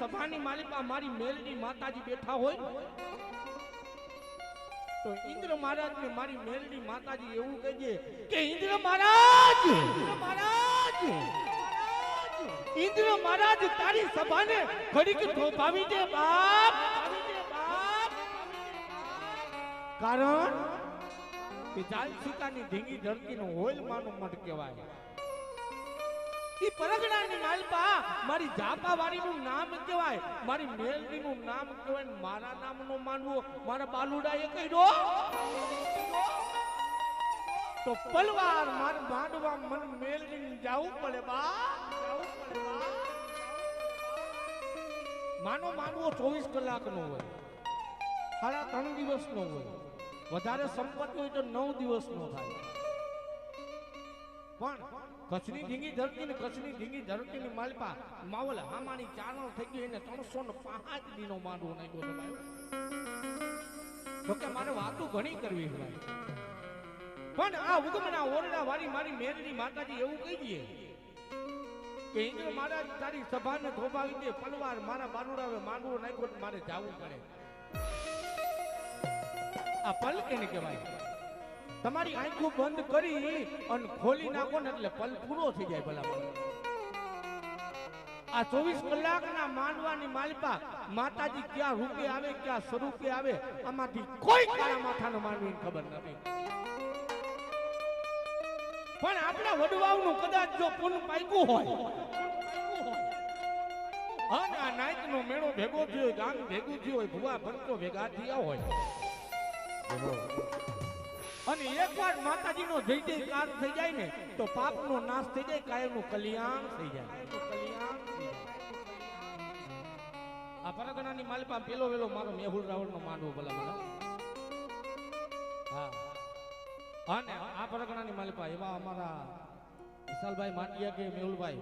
સભાની માલિકા મારી મેલડી માતાજી બેઠા હોય, તો ઇન્દ્ર મહારાજ ને મારી મેલડી માતાજી એવું કહેજે કે, ઇન્દ્ર મહારાજ! મહારાજ! ઇન્દ્ર મહારાજ, તારી સભાને ઘડીક થોભાવી દે બાપ! કારણ કે જાલ ઢીંગી ધરતીનો હોલ માનો મઠ કહેવાય. ઈ પરગણાની માલપા. મારી જાપાવાળીનું નામ કહેવાય. મારી મેલડીનું નામ કહેવાય ને મારા નામનો માનવો મારા બાલુડાએ કહ્યો તો પલવાર માર માંડવા મન મેલડી જાવું પડે બા. જાવું પડે બા. માનો માનવો ચોવીસ કલાકનો હોય. સાડા ત્રણ દિવસનો હોય. વધારે સંપત્તિ હોય તો નવ દિવસનો થાય. પણ કચ્છની ઢીંગી ધરતી ને કચ્છની ઢીંગી ધરતી ની માલપા માવલ હામાની ચારણ થઈ ગઈ એને ત્રણસો ને પાંચ દીનો માંડવો નાખ્યો છે ભાઈ. જોકે મારે વાતો ઘણી કરવી ભાઈ. પણ આ ઉગમના ઓરડા વાળી મારી મેરની માતાજી એવું કહી દઈએ કે ઇન્દ્ર મહારાજ તારી સભાને ધોબાવી દે, પલવાર મારા બાનુડાવે માંડવો નાખ્યો મારે જાવું પડે. આ પલ કેને કહેવાય. તમારી આંખો બંધ કરી અને ખોલી નાખો ને એટલે પલ પૂરો થઈ જાય ભલા આ ચોવીસ કલાકના માંડવાની માલિપા માતાજી ક્યાં રૂપે આવે, ક્યાં સ્વરૂપે આવે, આમાંથી કોઈ કાળા માથાનો માનવી ખબર નથી. પણ આપણા વડવાઓનું કદાચ જો પૂન પાક્યું હોય, અને આ નાયકનો મેળો ભેગો થયો ગામ ભેગું થયું હોય, ભુવા ભરતો ભેગા થયા હોય. અને એકવાર માતાજીનો જય જયકાર થઈ જાય ને, તો પાપનો નાશ થઈ જાય કાયમનું કલ્યાણ થઈ જાય. આ પરગણાની માલપા પેલો વેલો મારો મેહુલ રાવળનો માંડવો ભલા ભલા હા. અને આ પરગણાની માલપા, એવા અમારા વિશાલભાઈ માંડિયા કે મેહુલભાઈ,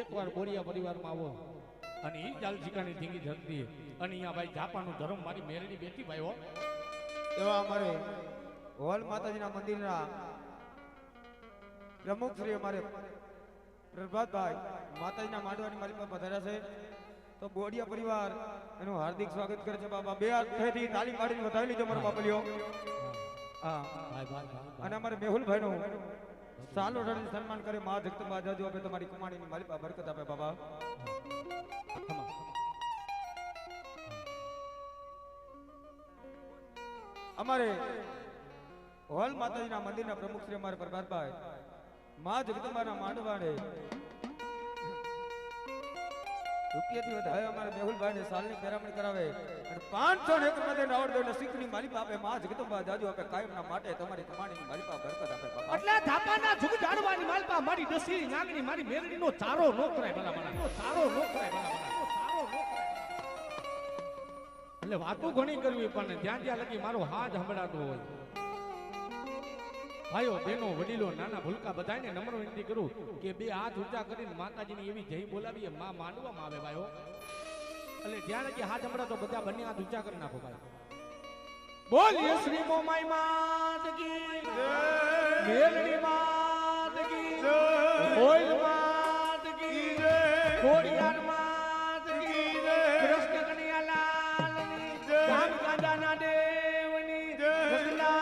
એકવાર બોરિયા પરિવારમાં આવો. અને ઈ જાલજીકાની ધીંગી ધરતી અને અહીંયા ભાઈ જાપાનું ધર્મ મારી મેરડી બેઠી ભાઈ હો. એવા અમારે હોલ માતાજીના મંદિરના પ્રમુખ શ્રી અમારે પ્રભાતભાઈ માતાજીના માંડવાની માલિક પધાર્યા છે. તો બોડિયા પરિવાર એનું હાર્દિક સ્વાગત કરે છે બાબા બે હાથેથી તાલી પાડીને વધાવી લીધો મારો બાપલિયો હા. અને અમારે મેહુલભાઈ નું સાલો રડીને સન્માન કરે મા જગતંબા જાજુ આપે તમારી કમાણીની માલિકા બરકત આપે બાબા અમારે હોલ માતાજીના મંદિરના પ્રમુખ શ્રી અમારા પ્રભાતભાઈ મા જગદંબાના માંડવાને રૂપિયાથી વધારે અમારા મેહુલભાઈને સાલની પેરામણી કરાવે. અને પાંચસો ને એક માટે રાવણ શીખની મારી બાપે મા જગદંબા જાજુ આપે કાયમના માટે તમારી કમાણીની બાપ બરકત આપે બાપા. એટલે ધાપાના જુગ જાડવાની માલપા મારી દસી નાગની મારી મેરડીનો ચારો નો કરાય ભલા ભલા. ચારો નો કરાય ભલા ભલા. ચારો નો કરાય. એટલે વાતો ઘણી કરવી પણ જ્યાં જ્યાં લગી મારો હાથ સંભળાતો હોય. ભાઈઓ બહેનો વડીલો નાના ભૂલકા બધાને નમ્ર વિનંતી કરું કે બે હાથ ઊંચા કરીને માતાજીની એવી જય બોલાવીએ માં માનવામાં આવે ભાઈઓ. એટલે જ્યાં કે હાથ સંભળાતો બધા બંને હાથ ઊંચા કરી નાખો ભાઈ. બોલીએ શ્રી મોમાઈ માત કી મેલડી માત કી હોલ માત કી ખોડિયાર માત કી કૃષ્ણ કનૈયા લાલની ગામ કાંડાના દેવની નમઃ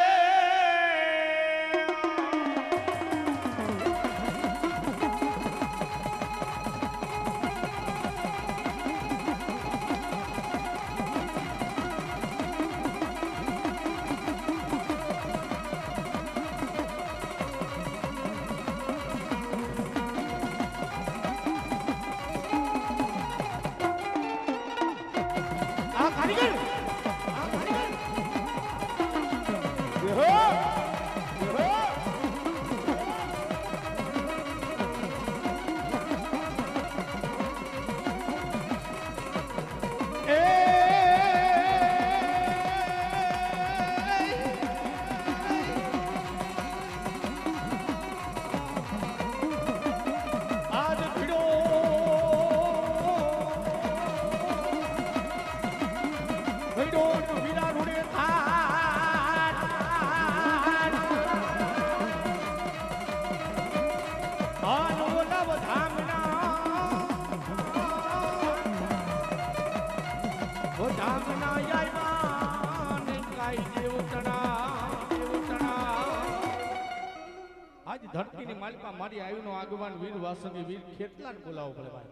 આજ ધરતીની માલિકા મારી આયુનો આગવાન વીર વાસંગી, વીર કેટલા બોલાવો પડે ભાઈ.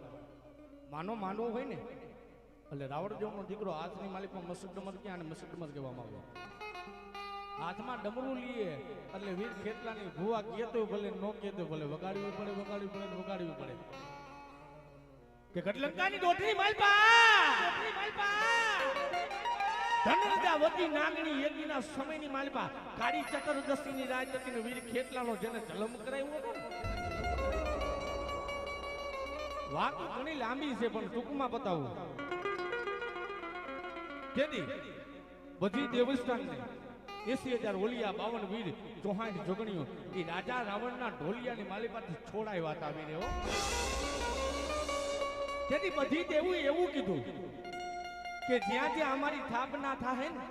માનો માનવો હોય ને એટલે રાવણ દેવનો દીકરો હાથની માલિકમાં મસુદ ડમર ક્યાં અને મસુદ ડમર કહેવામાં આવ્યો હાથમાં ડમરું લઈએ એટલે વીર ખેતલાની ભૂવા કહેતો ભલે, નો કહેતો ભલે, વગાડવી પડે વગાડવી પડે વગાડવી પડે. કે કટલંકાની દોટરી માલપા વતી ઘણી લાંબી છે, પણ ટૂંકમાં બતાવું. કેદી બધી દેવસ્થાનને એસી હજાર ઓલિયા બાવન વીર ચોહાણ જોગણીઓ એ રાજા રાવણના ઢોલિયાની માલિકાથી છોડાય વાત હો. તેથી બધી દેવું એવું કીધું કે જ્યાં જ્યાં અમારી થાપના થાય ને,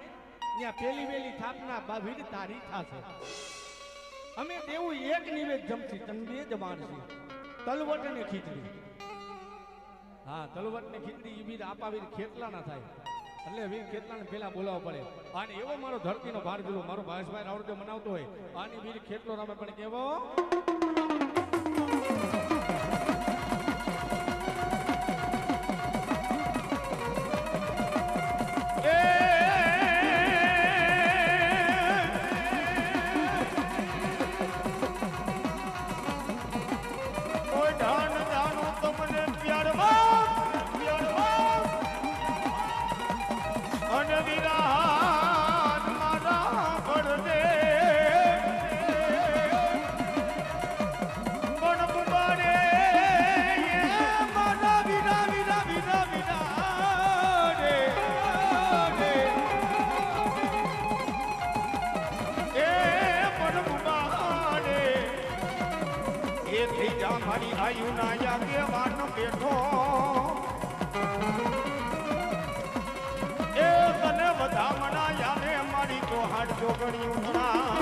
ત્યાં પેલી વેલી થાપના વીર તારી થાશે. અમે દેવું એક નિવેદ જમથી તન બે જમાન છે તલવટ ને ખીચડી. હા, તલવટ ને ખીચડી એ બીજ આપા વીર ખેતલા ના થાય. એટલે વીર ખેતલાને પેલા બોલાવવો પડે. અને એવો મારો ધરતીનો ભાર ગયો મારો ભાઈસભાઈ રાવડે મનાવતો હોય. આની વીર ખેતલો રામે પણ કેવો મારી આયુ ના યાગે વાનો બેઠો. એ તને વધામણા યાદે મારી તો હાડ જોગણી ઉતરા